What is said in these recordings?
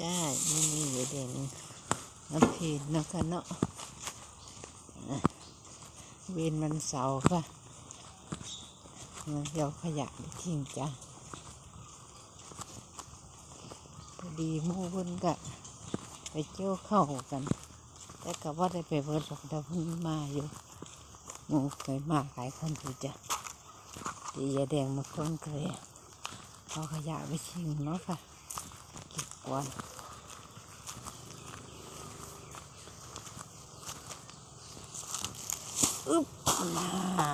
จ้านี่นี่เด่นน้ำพีนนาะค่ะเนาะเวนมันเสาร์ค่ะเดี๋ยวขยะไปทิ้งจ้าพอดีมู่เพิ่นกะไปเจียวเข้ากัน แต่ก็ว่าได้ไปเบิดหรอกเดี๋ยวเพิ่นมาอยู่มูเคยมาหลายคนอยู่จ้ะดียาแดงมาคนเคยเอาขยะไปทิ้งเนาะค่ะ เก็บก่อนอึ๊บน่า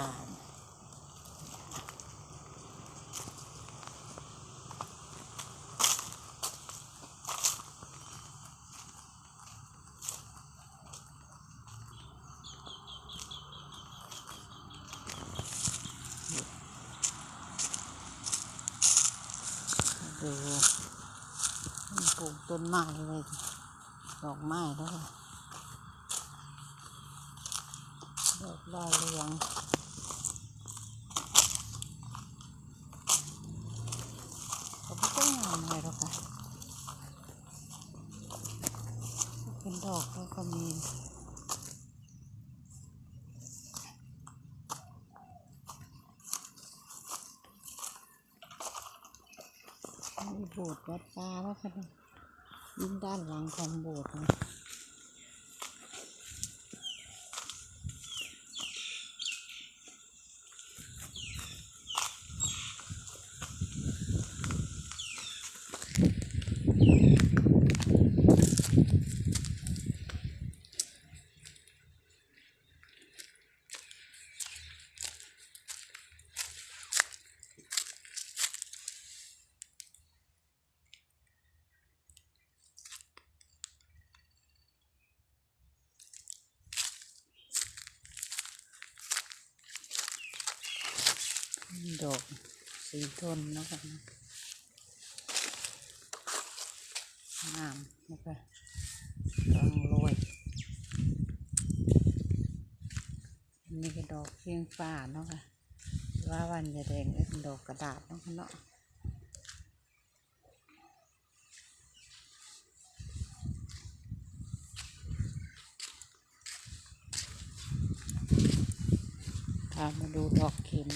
ดูมัน ปลูกต้นไม้เลย ดอกไม้ด้วยดอกดาวเรืองเขาไม่ต้องงามอะไรหรอกค่ะเป็นดอกแล้วก็มีมี โบสถ์วัดป่าแล้วค่ะยิ่งด้านหลังของโบสถ์นะ ดอกสีทนนะคะงามนะคะกำลังโรยนี่ก็ดอกเพียงฟ้าเนาะค่ะว่าวันจะแดงเป็นดอกกระดาษเนาะค่ะเนาะมาดูดอกเข็ม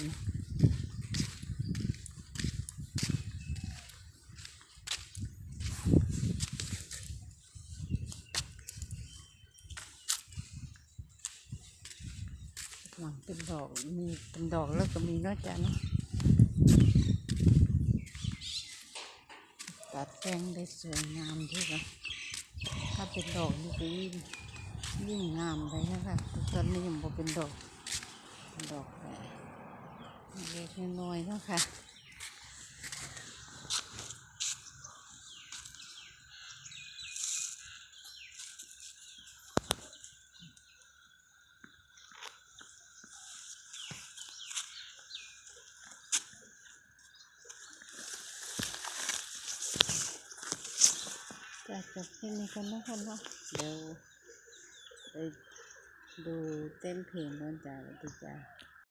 หวังเป็นดอกมีเป็นดอกแล้วก็มีนอกจากนะตัดแต่งได้สวยงามดีค่ะถ้าเป็นดอกนี่ก็ยิ่งยิ่งงามเลยนะคะแต่ตอนนี้ยังบ่เป็นดอกดอกแบบเล็กน้อยเนาะค่ะ จะจบที่นี้กันนะคะเนาะเดี๋ยวไปดูเต้นเพลงน้อนจ้าดีจ้า